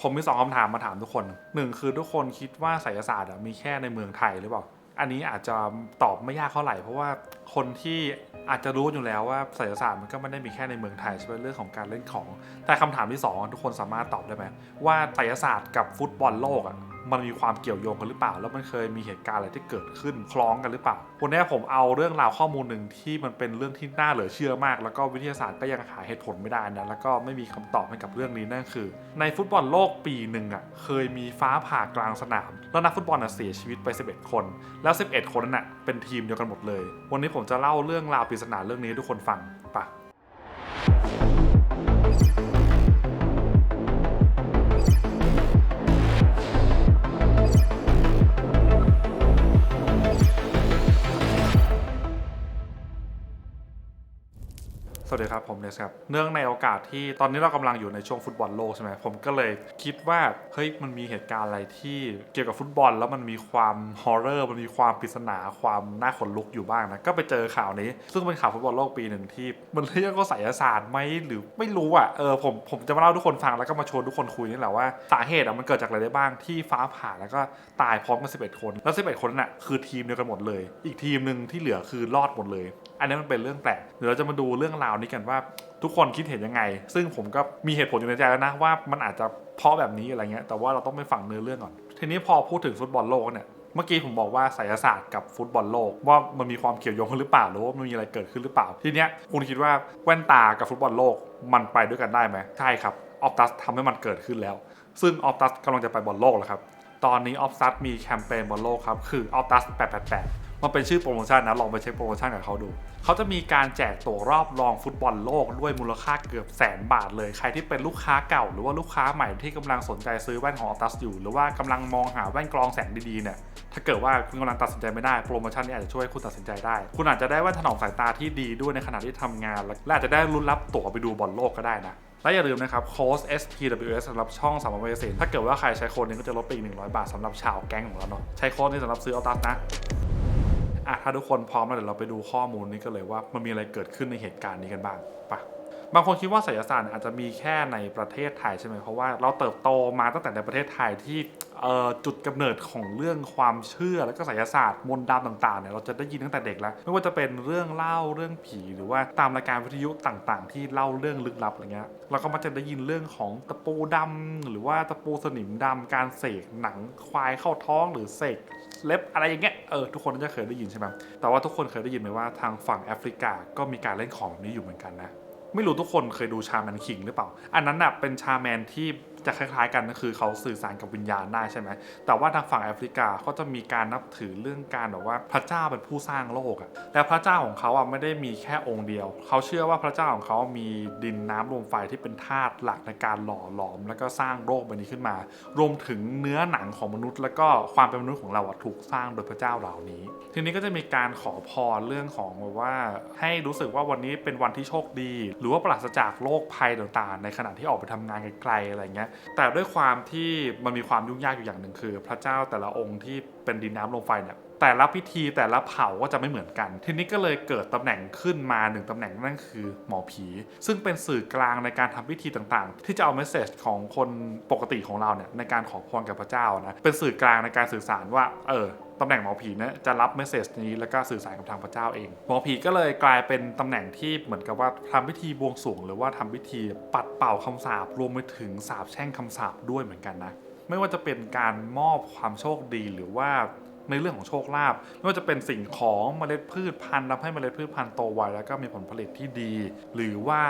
ผมมีสองคำถามมาถามทุกคนหนึ่งคือทุกคนคิดว่าไสยศาสตร์มีแค่ในเมืองไทยหรือเปล่า อันนี้อาจจะตอบไม่ยากเท่าไหร่ เพราะว่าคนที่อาจจะรู้อยู่แล้วว่าไสยศาสตร์มันก็ไม่ได้มีแค่ในเมืองไทยใช่ไหมเรื่องของการเล่นของ แต่คำถามที่สองทุกคนสามารถตอบได้ไหมว่าไสยศาสตร์กับฟุตบอลโลกอะมันมีความเกี่ยวโยงกันหรือเปล่า แล้วมันเคยมีเหตุการณ์อะไรที่เกิดขึ้นคล้องกันหรือเปล่า วันนี้ผมเอาเรื่องราวข้อมูลหนึ่งที่มันเป็นเรื่องที่น่าเหลือเชื่อมาก แล้วก็วิทยาศาสตร์ก็ยังหาเหตุผลไม่ได้นะ แล้วก็ไม่มีคำตอบให้กับเรื่องนี้นั่นคือ ในฟุตบอลโลกปีหนึ่งอะเคยมีฟ้าผ่ากลางสนาม แล้วนักฟุตบอลน่ะเสียชีวิตไป 11 คน แล้ว 11 คนนั้นน่ะเป็นทีมเดียวกันหมดเลย วันนี้ผมจะเล่าเรื่องราวปริศนาเรื่องนี้ให้ทุกคนฟังปะ สวัสดีครับ ผมเนสครับ เนื่องในโอกาสที่ตอนนี้เรากำลังอยู่ในช่วงฟุตบอลโลกใช่ไหมผมก็เลยคิดว่าเฮ้ยมันมีเหตุการณ์อะไรที่เกี่ยวกับฟุตบอล แล้วมันมีความฮอร์เรอร์มันมีความปริศนาความน่าขนลุกอยู่บ้างนะก็ไปเจอข่าวนี้ ซึ่งเป็นข่าวฟุตบอลโลกปีหนึ่งที่ มันเรียกว่าไสยศาสตร์ไหมหรือไม่รู้อะเออผมผมจะมาเล่าทุกคนฟังแล้วก็มาชวนทุกคนคุยนี่แหละว่าสาเหตุอะมันเกิดจากอะไรได้บ้างที่ฟ้าผ่าแล้วก็ตายพร้อมกัน11 คนแล้ว 11คนนั้นน่ะคือทีมเดียวกันหมดเลย อีกทีมหนึ่งที่เหลือคือรอดหมดเลย อันนี้มันเป็นเรื่องแปลกเดี๋ยวเราจะมาดูเรื่องราวนี้กันว่าทุกคนคิดเห็นยังไง ซึ่งผมก็มีเหตุผลอยู่ในใจแล้วนะว่ามันอาจจะเพราะแบบนี้อะไรเงี้ย แต่ว่าเราต้องไปฟังเนื้อเรื่องก่อน ทีนี้พอพูดถึงฟุตบอลโลกเนี่ย เมื่อกี้ผมบอกว่าไสยศาสตร์กับฟุตบอลโลก ว่ามันมีความเกี่ยวโยงกันหรือเปล่า หรือว่ามันมีอะไรเกิดขึ้นหรือเปล่า ทีเนี้ยคุณคิดว่าแว่นตากับฟุตบอลโลกมันไปด้วยกันได้ไหมใช่ครับ ออฟตัสทำให้มันเกิดขึ้นแล้ว ซึ่งออฟตัสกำลังจะไปบอลโลกแล้วครับ ตอนนี้ออฟตัสมีแคมเปญบอลโลกครับ คือออฟตัส888 มันเป็นชื่อโปรโมชั่นนะ ลองไปเช็คโปรโมชั่นกับเขาดู เขาจะมีการแจกตั๋วรอบรองฟุตบอลโลกด้วยมูลค่าเกือบแสนบาทเลย ใครที่เป็นลูกค้าเก่า หรือว่าลูกค้าใหม่ที่กำลังสนใจซื้อแว่นของออตัสอยู่ หรือว่ากำลังมองหาแว่นกรองแสงดีๆเนี่ย ถ้าเกิดว่าคุณกำลังตัดสินใจไม่ได้ โปรโมชั่นนี้อาจจะช่วยให้คุณตัดสินใจได้ คุณอาจจะได้แว่นถนอมสายตาที่ดีด้วยในขณะที่ทำงาน และอาจจะได้ลุ้นรับตั๋วไปดูบอลโลกก็ได้นะและอย่าลืมนะครับโค้ด SPWS สำหรับช่องสามารถเศษถ้าเกิดว่าใครใช้โค้ดนี้ก็จะลดไปอีก100 บาทสำหรับชาวแก๊งของเราเนาะใช้โค้ดนี้สำหรับซื้อเอาตัสนะ อะถ้าทุกคนพร้อมแล้วเดี๋ยวเราไปดูข้อมูลนี้กันเลยว่ามันมีอะไรเกิดขึ้นในเหตุการณ์นี้กันบ้างไปะบางคนคิดว่าไสยศาสตร์อาจจะมีแค่ในประเทศไทยใช่ไหมเพราะว่าเราเติบโตมาตั้งแต่ในประเทศไทยที่จุดกำเนิดของเรื่องความเชื่อ แล้วก็ไสยศาสตร์มนต์ดำต่างๆเนี่ยเราจะได้ยินตั้งแต่เด็กแล้ว ไม่ว่าจะเป็นเรื่องเล่าเรื่องผีหรือว่าตามรายการวิทยุต่างๆ ที่เล่าเรื่องลึกลับอะไรเงี้ยเราก็มักจะได้ยินเรื่องของตะปูดำหรือว่าตะปูสนิมดำการเสกหนังควายเข้าท้องหรือเสก เล็บอะไรอย่างเงี้ยเออทุกคนน่าจะเคยได้ยินใช่ไหมแต่ว่าทุกคนเคยได้ยินไหมว่าทางฝั่งแอฟริกาก็มีการเล่นของแบบนี้อยู่เหมือนกันนะไม่รู้ทุกคนเคยดูชาแมนคิงหรือเปล่า อันนั้นน่ะเป็นชาแมนที่ จะคล้ายๆกันก็คือเขาสื่อสารกับวิญญาณได้ใช่ไหมแต่ว่าทางฝั่งแอฟริกาเขาจะมีการนับถือเรื่องการแบบว่าพระเจ้าเป็นผู้สร้างโลกอะและพระเจ้าของเขาอะไม่ได้มีแค่องค์เดียว เขาเชื่อว่าพระเจ้าของเขามีดินน้ำลมไฟที่เป็นธาตุหลักในการหล่อหลอม แล้วก็สร้างโลกใบนี้ขึ้นมา รวมถึงเนื้อหนังของมนุษย์ แล้วก็ความเป็นมนุษย์ของเราอะถูกสร้างโดยพระเจ้าเหล่านี้ ทีนี้ก็จะมีการขอพรเรื่องของแบบว่า ให้รู้สึกว่าวันนี้เป็นวันที่โชคดี หรือว่าปราศจากโรคภัยต่างๆ ในขณะที่ออกไปทำงานไกลๆอะไรเงี้ยแต่ด้วยความที่มันมีความยุ่งยากอยู่อย่างหนึ่งคือ พระเจ้าแต่ละองค์ที่เป็นดินน้ำลมไฟเนี่ย แต่ละพิธีแต่ละเผ่าก็จะไม่เหมือนกัน ทีนี้ก็เลยเกิดตำแหน่งขึ้นมาหนึ่งตำแหน่งนั่นคือหมอผี ซึ่งเป็นสื่อกลางในการทำพิธีต่างๆ ที่จะเอาเมสเซจของคนปกติของเราเนี่ยในการขอพรกับพระเจ้านะเป็นสื่อกลางในการสื่อสารว่าเออตำแหน่งหมอผีเนี่ยจะรับเมสเซจนี้แล้วก็สื่อสารกับทางพระเจ้าเอง หมอผีก็เลยกลายเป็นตำแหน่งที่เหมือนกับว่าทำพิธีบวงสรวงหรือว่าทำพิธีปัดเป่าคำสาปรวมไปถึงสาปแช่งคำสาปด้วยเหมือนกันนะไม่ว่าจะเป็นการมอบความโชคดีหรือว่า ในเรื่องของโชคลาภไม่ว่าจะเป็นสิ่งของเมล็ดพืชพันธุ์ทำให้เมล็ดพืชพันธุ์โตไวแล้วก็มีผลผลิตที่ดี หรือว่า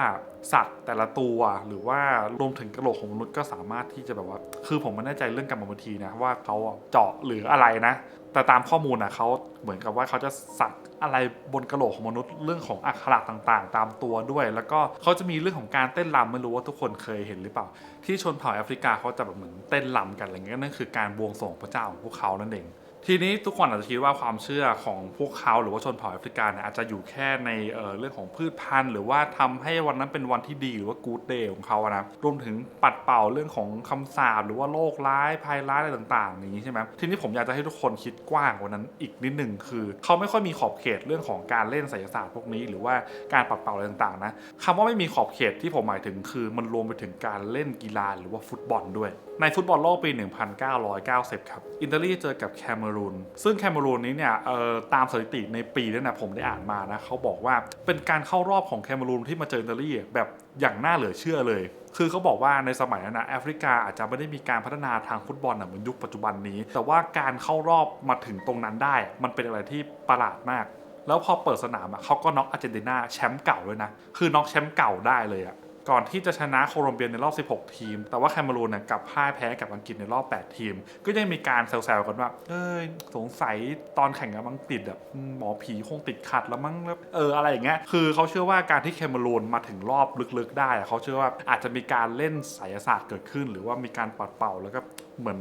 สัตว์แต่ละตัวหรือว่ารวมถึงกระโหลกของมนุษย์ก็สามารถที่จะแบบว่า คือผมไม่แน่ใจเรื่องกรรมวิธีนะว่าเขาเจาะหรืออะไรนะ แต่ตามข้อมูลนะเขาเหมือนกับว่าเขาจะสักอะไรบนกระโหลกของมนุษย์เรื่องของอักขระต่างๆ ตามตัวด้วย แล้วก็เขาจะมีเรื่องของการเต้นรำไม่รู้ว่าทุกคนเคยเห็นหรือเปล่า ที่ชนเผ่าแอฟริกาเขาจะแบบเหมือนเต้นรำกันอะไรเงี้ยนั่นคือการบวงสรวงพระเจ้าของพวกเขานั่นเอง ทีนี้ทุกคนอาจจะคิดว่าความเชื่อของพวกเขาหรือว่าชนเผ่าแอฟริกันเนี่ยอาจจะอยู่แค่ในเเรื่องของพืชพันธุ์ หรือว่าทำให้วันนั้นเป็นวันที่ดีหรือว่ากู๊ดเดย์ของเขาอะนะรวมถึงปัดเป่าเรื่องของคำสาปหรือว่าโรคร้ายภัยร้ายอะไรต่างๆอย่างนี้ใช่ไหมทีนี้ผมอยากจะให้ทุกคนคิดกว้างกว่านั้นอีกนิดหนึ่งคือ เขาไม่ค่อยมีขอบเขตเรื่องของการเล่นไสยศาสตร์พวกนี้ หรือว่าการปัดเป่าอะไรต่างๆนะคำว่าไม่มีขอบเขตที่ผมหมายถึงคือ มันรวมไปถึงการเล่นกีฬาหรือว่าฟุตบอลด้วย ในฟุตบอลโลกปี 1990 ครับ อิตาลีเจอกับแคเมรูน ซึ่งแคเมรูนนี้เนี่ยตามสถิติในปีนั้นนะผมได้อ่านมานะเขาบอกว่าเป็นการเข้ารอบของแคเมรูนที่มาเจออิตาลีแบบอย่างน่าเหลือเชื่อเลย คือเขาบอกว่าในสมัยนั้นนะแอฟริกาอาจจะไม่ได้มีการพัฒนาทางฟุตบอลเหมือนยุคปัจจุบันนี้ แต่ว่าการเข้ารอบมาถึงตรงนั้นได้ มันเป็นอะไรที่ประหลาดมาก แล้วพอเปิดสนามอะเขาก็น็อกอาร์เจนตินาแชมป์เก่าด้วยนะ คือน็อกแชมป์เก่าได้เลยอะ ก่อนที่จะชนะโคลอมเบียในรอบ 16 ทีม แต่ว่าแคเมรูนเนี่ยกลับพ่ายแพ้กับอังกฤษในรอบ 8 ทีม ก็ยังมีการแซวๆกันว่า เอ้ยสงสัยตอนแข่งกับอังกฤษอะอืมหมอผีคงติดขัดแล้วมั้งแล้วเอออะไรอย่างเงี้ยคือเขาเชื่อว่าการที่แคเมรูนมาถึงรอบลึกๆ ได้อะเขาเชื่อว่าอาจจะมีการเล่นไสยศาสตร์เกิดขึ้น หรือว่ามีการปัดเป่าแล้วก็เหมือน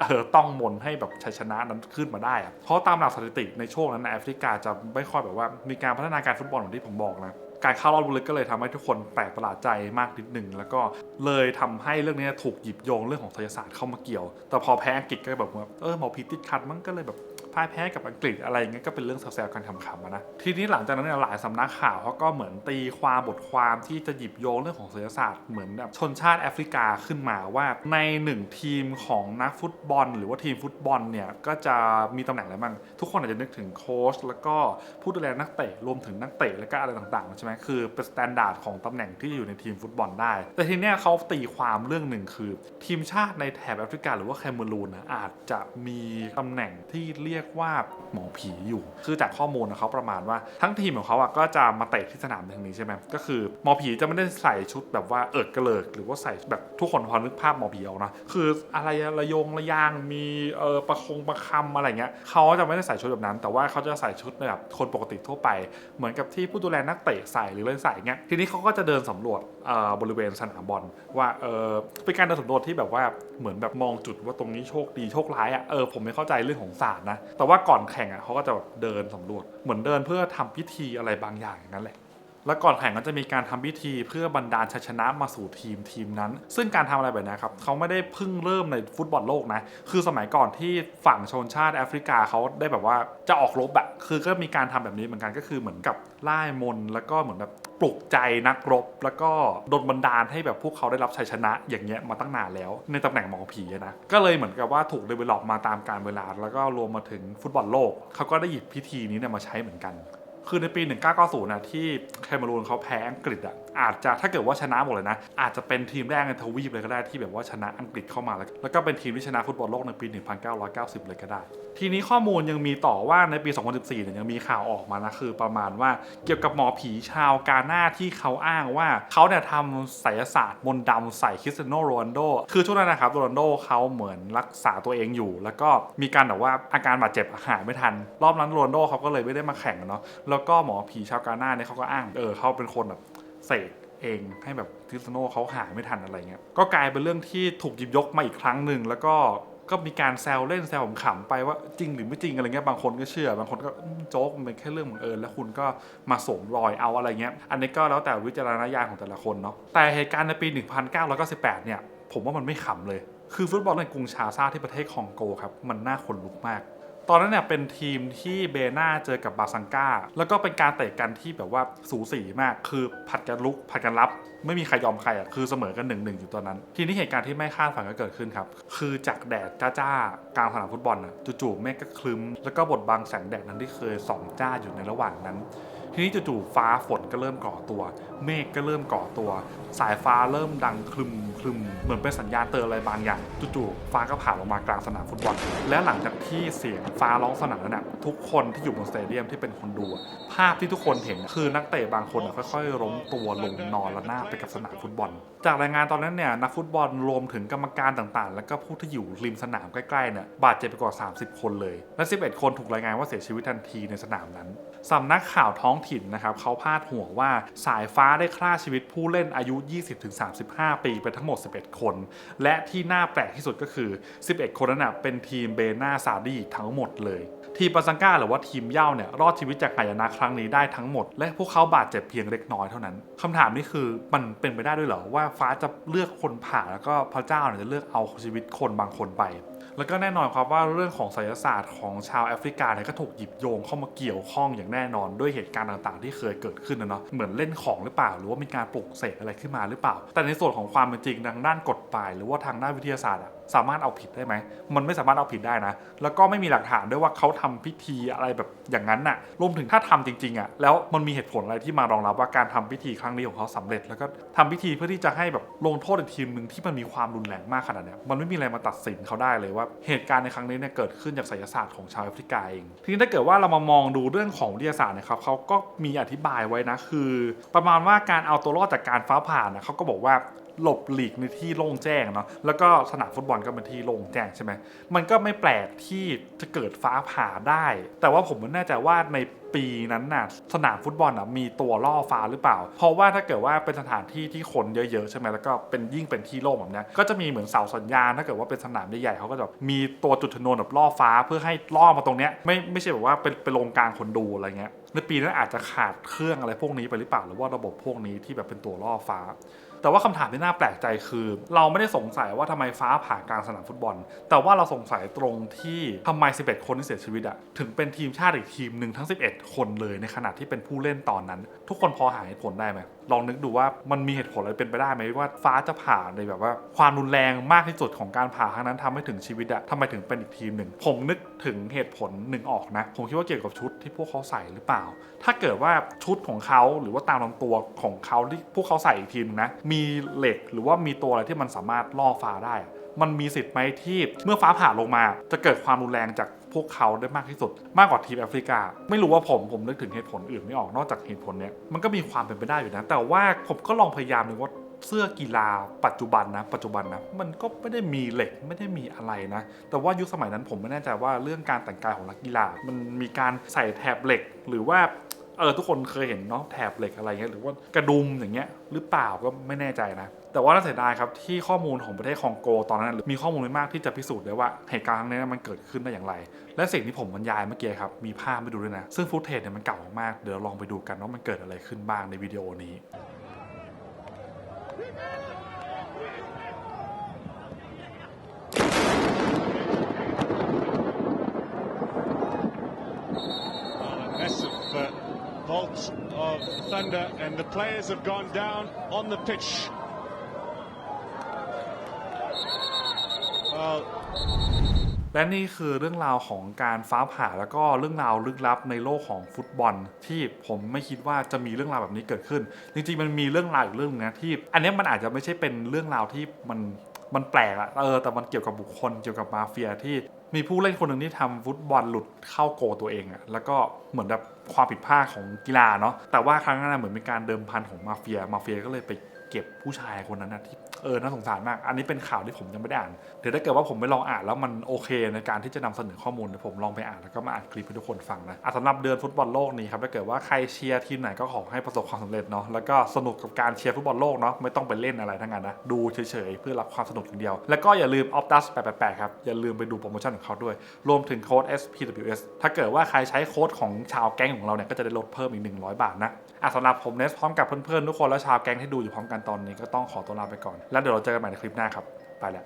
เออต้องมนให้แบบชัยชนะนั้นขึ้นมาได้ เพราะตามหลักสถิติในช่วงนั้นนแอฟริกาจะไม่ค่อยแบบว่ามีการพัฒนาการฟุตบอลอย่างที่ผมบอกนะ การเข้ารอบลึกก็เลยทำให้ทุกคนแปลกประหลาดใจมากนิดหนึ่งแล้วก็เลยทำให้เรื่องนี้ถูกหยิบโยงเรื่องของไสยศาสตร์เข้ามาเกี่ยว แต่พอแพ้อังกฤษก็แบบว่าเออหมอผีติดขัดมันก็เลยแบบ พ่ายแพ้กับอังกฤษอะไรอย่างเงี้ยก็เป็นเรื่องแซวๆกันขำๆนะทีนี้หลังจากนั้นเนี่ยหลายสำนักข่าวเขาก็เหมือนตีความบทความที่จะหยิบโยงเรื่องของไสยศาสตร์เหมือนแบบชนชาติแอฟริกาขึ้นมาว่าในหนึ่งทีมของนักฟุตบอล หรือว่าทีมฟุตบอลเนี่ยก็จะมีตำแหน่งอะไรบ้างทุกคนอาจจะนึกถึงโค้ชแล้วก็ผู้ดูแลนักเตะรวมถึงนักเตะแล้วก็อะไรต่างๆใช่ไหมคือเป็นสแตนดาร์ดของตำแหน่งที่อยู่ในทีมฟุตบอลได้ แต่ทีเนี้ยเขาตีความเรื่องหนึ่งคือ ทีมชาติในแถบแอฟริกา หรือว่าแคเมรูนนะอาจจะมีตำแหน่งที่เรียยกว่าหมอผีอยู่ คือจากข้อมูลนะเขาประมาณว่าทั้งทีมของเขาอะก็จะมาเตะที่สนามทางนี้ใช่ไหมก็คือหมอผีจะไม่ได้ใส่ชุดแบบว่าเอิดกระเลิก หรือว่าใส่แบบทุกคนพอนึกภาพหมอผีออกนะคืออะไรอะระยงระยางมีเออประคงประคำอะไรเงี้ยเขาจะไม่ได้ใส่ชุดแบบนั้น แต่ว่าเขาจะใส่ชุดแบบคนปกติทั่วไป เหมือนกับที่ผู้ดูแลนักเตะใส่หรืออะไรใส่เงี้ยทีนี้เขาก็จะเดินสำรวจเออบริเวณสนามบอลว่าเออเป็นการเดินสำรวจที่แบบว่าเหมือนแบบมองจุดว่าตรงนี้โชคดีโชคร้ายอะเออผมไม่เข้าใจเรื่องของศาสตร์นะแต่ว่าก่อนแข่งอะเขาก็จะแบบเดินสำรวจเหมือนเดินเพื่อทำพิธีอะไรบางอย่างอย่างนั้นแหละ แล้วก่อนแข่งก็จะมีการทำพิธีเพื่อบรรดาลชัยชนะมาสู่ทีมทีมนั้น ซึ่งการทำอะไรแบบนี้ครับเขาไม่ได้เพิ่งเริ่มในฟุตบอลโลกนะ คือสมัยก่อนที่ฝั่งชนชาติแอฟริกาเขาได้แบบว่าจะออกรบอะคือก็มีการทำแบบนี้เหมือนกันก็คือเหมือนกับล่ามน์แล้วก็เหมือนแบบปลุกใจนักรบ แล้วก็ดลบันดาลให้แบบพวกเขาได้รับชัยชนะอย่างเงี้ยมาตั้งนานแล้ว ในตำแหน่งหมอผีนะก็เลยเหมือนกับว่าถูกเดเวล็อปมาตามการเวลา แล้วก็รวมมาถึงฟุตบอลโลกเขาก็ได้หยิบพิธีนี้เนี่ยมาใช้เหมือนกัน คือในปี 1990นะที่แคเมรูนเขาแพ้อังกฤษอะอาจจะถ้าเกิดว่าชนะหมดเลยนะ อาจจะเป็นทีมแรกในทวีปเลยก็ได้ที่แบบว่าชนะอังกฤษเข้ามาแล้วแล้วก็เป็นทีมที่ชนะฟุตบอลโลกในปี 1990 เลยก็ได้ ทีนี้ข้อมูลยังมีต่อว่าในปี 2014 เนี่ยยังมีข่าวออกมานะคือประมาณว่าเกี่ยวกับหมอผีชาวกาหน้าที่เขาอ้างว่าเขาเนี่ยทำไสยศาสตร์มนต์ดำใส่คริสเตียโนโรนัลโดคือช่วงนั้นนะครับโรนัลโดเขาเหมือนรักษาตัวเองอยู่ แล้วก็มีการแบบว่าอาการบาดเจ็บหายไม่ทัน รอบนั้นโรนัลโดเขาก็เลยไม่ได้มาแข่งเนาะแล้วก็หมอผีชาวกาหน้าเนี่ยเขาก็อ้างเออเขาเป็นคนแบบ เสกเองให้แบบคริสเตียโนเขาหาไม่ทันอะไรเงี้ยก็กลายเป็นเรื่องที่ถูกหยิบยกมาอีกครั้งหนึ่งแล้วก็ก็มีการแซวเล่นแซวขำๆไปว่าจริงหรือไม่จริงอะไรเงี้ยบางคนก็เชื่อ บางคนก็โจ๊กมันเป็นแค่เรื่องบังเอิญแล้วคุณก็มาสวมรอยเอาอะไรเงี้ยอันนี้ก็แล้วแต่วิจารณญาณของแต่ละคนเนาะแต่เหตุการณ์ในปี 1998 เนี่ย ผมว่ามันไม่ขำเลย คือฟุตบอลในกรุงชาซาที่ประเทศคองโกครับมันน่าขนลุกมาก ตอนนั้นเนี่ยเป็นทีมที่เบน่าเจอกับบาซังกาแล้วก็เป็นการเตะกันที่แบบว่าสูสีมากคือผัดกันลุกผัดกันรับ ไม่มีใครยอมใครอะคือเสมอกันหนึ่งหนึ่งอยู่ตอนนั้น ทีนี้เหตุการณ์ที่ไม่คาดฝันก็เกิดขึ้นครับ คือจากแดดจ้าๆกลางสนามฟุตบอลน่ะจู่ๆเมฆก็คลึ้ม แล้วก็บดบังแสงแดดนั้นที่เคยส่องจ้าอยู่ในระหว่างนั้น ทีนี้จู่ๆฟ้าฝนก็เริ่มก่อตัว เมฆก็เริ่มก่อตัว สายฟ้าเริ่มดังคลึมคลึมเหมือนเป็นสัญญาณเตือนอะไรบางอย่างจู่ๆฟ้าก็ผ่าลงมากลางสนามฟุตบอลและหลังจากที่เสียงฟ้าร้องสนั่นนั้นน่ะทุกคนที่อยู่บนสเตเดียมที่เป็นคนดู ภาพที่ทุกคนเห็นคือนักเตะบางคนค่อยๆล้มตัวลงนอนละหน้าไปกับสนามฟุตบอล จากรายงานตอนนั้นเนี่ยนักฟุตบอลรวมถึงกรรมการต่างๆ แล้วก็ผู้ที่อยู่ริมสนามใกล้ๆเนี่ยบาดเจ็บไปกว่า 30 คนเลยและ 11 คนถูกรายงานว่าเสียชีวิตทันทีในสนามนั้นสำนักข่าวท้องถิ่นนะครับเขาพาดหัวว่าสายฟ้าได้ฆ่าชีวิตผู้เล่นอายุ 20-35 ปีไปทั้งหมด 11 คน และที่น่าแปลกที่สุดก็คือ 11 คนนั้นเป็นทีมเบนาซาดีทั้งหมดเลย ทีมปาซังกาหรือว่าทีมเย้าเนี่ยรอดชีวิตจากหายนะครั้งนี้ได้ทั้งหมด และพวกเขาบาดเจ็บเพียงเล็กน้อยเท่านั้นคำถามนี่คือมันเป็นไปได้ด้วยเหรอว่าฟ้าจะเลือกคนผ่าแล้วก็พระเจ้าเนี่ยจะเลือกเอาชีวิตคนบางคนไป แล้วก็แน่นอนครับว่าเรื่องของศิลศาสตร์ของชาวแอฟริกาเนี่ยก็ถูกหยิบโยงเข้ามาเกี่ยวข้องอย่างแน่นอนด้วยเหตุการณ์ต่างๆ ที่เคยเกิดขึ้นนะเนาะเหมือนเล่นของหรือเปล่า หรือว่ามีการปลุกเสกอะไรขึ้นมาหรือเปล่า แต่ในส่วนของความเป็นจริงทางด้านกฎหมาย หรือว่าทางด้านวิทยาศาสตร์อะ สามารถเอาผิดได้ไหม มันไม่สามารถเอาผิดได้นะ แล้วก็ไม่มีหลักฐานด้วยว่าเขาทำพิธีอะไรแบบอย่างนั้นน่ะ รวมถึงถ้าทำจริงๆอะ แล้วมันมีเหตุผลอะไรที่มารองรับว่าการทำพิธีครั้งนี้ของเขาสำเร็จ แล้วก็ทำพิธีเพื่อที่จะให้แบบลงโทษอีกทีมหนึ่งที่มันมีความรุนแรงมากขนาดเนี้ย มันไม่มีอะไรมาตัดสินเขาได้เลยว่าเหตุการณ์ในครั้งนี้เนี่ยเกิดขึ้นจากไสยศาสตร์ของชาวแอฟริกาเอง ทีนี้ถ้าเกิดว่าเรามามองดูเรื่องของวิทยาศาสตร์นี่ยครับเขาก็มีอธิบายไว้นะคือ ประมาณว่าการเอาตัวรอดจากการฟ้าผ่านะเขาก็บอกว่า หลบหลีกในที่โล่งแจ้งเนาะแล้วก็สนามฟุตบอลก็เป็นที่โล่งแจ้งใช่ไหมมันก็ไม่แปลกที่จะเกิดฟ้าผ่าได้ แต่ว่าผมไม่แน่ใจว่าในปีนั้นน่ะสนามฟุตบอลน่ะมีตัวล่อฟ้าหรือเปล่า เพราะว่าถ้าเกิดว่าเป็นสถานที่ที่คนเยอะๆใช่ไหมแล้วก็เป็นยิ่งเป็นที่โล่งแบบเนี้ยก็จะมีเหมือนเสาสัญญาณถ้าเกิดว่าเป็นสนามใหญ่ๆเขาก็จะมีตัวจุดชนวนแบบล่อฟ้าเพื่อให้ล่อมาตรงเนี้ยไม่ไม่ใช่แบบว่าเป็นเป็นโรงกลางคนดูอะไรเงี้ยในปีนั้นอาจจะขาดเครื่องอะไรพวกนี้ไปหรือเปล่าหรือว่าระบบพวกนี้ที่แบบเป็นตัวล่อฟ้า แต่ว่าคำถามที่น่าแปลกใจคือ เราไม่ได้สงสัยว่าทำไมฟ้าผ่ากลางสนามฟุตบอล แต่ว่าเราสงสัยตรงที่ทำไม 11 คนที่เสียชีวิตอะถึงเป็นทีมชาติอีกทีมหนึ่งทั้ง 11 คนเลยในขณะที่เป็นผู้เล่นตอนนั้น ทุกคนพอหาเหตุผลได้ไหม ลองนึกดูว่ามันมีเหตุผลอะไรเป็นไปได้ไหมว่าฟ้าจะผ่าในแบบว่าความรุนแรงมากที่สุดของการผ่าครั้งนั้นทำให้ถึงชีวิตอะทำไมถึงเป็นอีกทีมหนึ่ง ผมนึกถึงเหตุผลหนึ่งออกนะ ผมคิดว่าเกี่ยวกับชุดที่พวกเขาใส่หรือเปล่า ถ้าเกิดว่าชุดของเขาหรือว่าตามลำตัวของเขาที่พวกเขาใส่อีกทีมนะมีเหล็กหรือว่ามีตัวอะไรที่มันสามารถล่อฟ้าได้ มันมีสิทธิ์ไหมที่เมื่อฟ้าผ่าลงมา จะเกิดความรุนแรงจาก พวกเขาได้มากที่สุด มากกว่าทีมแอฟริกา ไม่รู้ว่าผมผมนึกถึงเหตุผลอื่นไม่ออกนอกจากเหตุผลเนี้ยมันก็มีความเป็นไปได้อยู่นะ แต่ว่าผมก็ลองพยายามดูว่าเสื้อกีฬาปัจจุบันนะปัจจุบันนะมันก็ไม่ได้มีเหล็กไม่ได้มีอะไรนะ แต่ว่ายุคสมัยนั้นผมไม่แน่ใจว่าเรื่องการแต่งกายของนักกีฬา มันมีการใส่แถบเหล็กหรือว่าเออทุกคนเคยเห็นเนาะแถบเหล็กอะไรเงี้ยหรือว่ากระดุมอย่างเงี้ยหรือเปล่าก็ไม่แน่ใจนะ แต่ว่าน่าเสียดายครับที่ข้อมูลของประเทศคองโก ตอนนั้นมีข้อมูลไม่มากที่จะพิสูจน์ได้ว่าเหตุการณ์ครั้งนี้มันเกิดขึ้นได้อย่างไร และสิ่งที่ผมบรรยายเมื่อกี้ครับมีภาพให้ดูด้วยนะ ซึ่งฟุตเทจเนี่ยมันเก่ามากๆเดี๋ยวลองไปดูกันว่ามันเกิดอะไรขึ้นบ้างในวิดีโอนี้ bolt of thunder, and the players have gone down on the pitch. และนี่คือเรื่องราวของการฟ้าผ่าแล้วก็เรื่องราวลึกลับในโลกของฟุตบอล ที่ผมไม่คิดว่าจะมีเรื่องราวแบบนี้เกิดขึ้น จริงๆมันมีเรื่องราวอีกเรื่องนึงนะที่ อันนี้มันอาจจะไม่ใช่เป็นเรื่องราวที่มันมันแปลกอะเออแต่มันเกี่ยวกับบุคคลเกี่ยวกับมาเฟียที่มีผู้เล่นคนหนึ่งที่ทำฟุตบอลหลุดเข้าโกตัวเองอะแล้วก็เหมือนแบบความผิดพลาดของกีฬาเนาะแต่ว่าครั้งนั้นเหมือนเป็นการเดิมพันของมาเฟียมาเฟียก็เลยไปเก็บผู้ชายคนนั้นนะที่ เออน่าสงสารมาก อันนี้เป็นข่าวที่ผมยังไม่ได้อ่านเดี๋ยวถ้าเกิดว่าผมไปลองอ่านแล้วมันโอเคในการที่จะนำเสนอข้อมูลเดี๋ยวผมลองไปอ่านแล้วก็มาอ่านคลิปให้ทุกคนฟังนะอะสำหรับเดือนฟุตบอลโลกนี้ครับถ้าเกิดว่าใครเชียร์ทีมไหนก็ขอให้ประสบความสำเร็จเนาะแล้วก็สนุกกับการเชียร์ฟุตบอลโลกเนาะไม่ต้องไปเล่นอะไรทั้งนั้นนะดูเฉยๆเพื่อรับความสนุกอย่างเดียว แล้วก็อย่าลืม Optus 888ครับอย่าลืมไปดูโปรโมชั่นของเขาด้วย รวมถึงโค้ด SPWS ถ้าเกิดว่าใครใช้โค้ดของชาวแก๊งของเราเนี่ยก็จะได้ลดเพิ่มอีก 100 บาทนะ อะสำหรับผมเนสพร้อมกับเพื่อนๆทุกคนและชาวแก๊งที่ดูอยู่พร้อมกันตอนนี้ก็ต้องขอตัวลาไปก่อน แล้วเดี๋ยวเราเจอกันใหม่ในคลิปหน้าครับ ไปแล้ว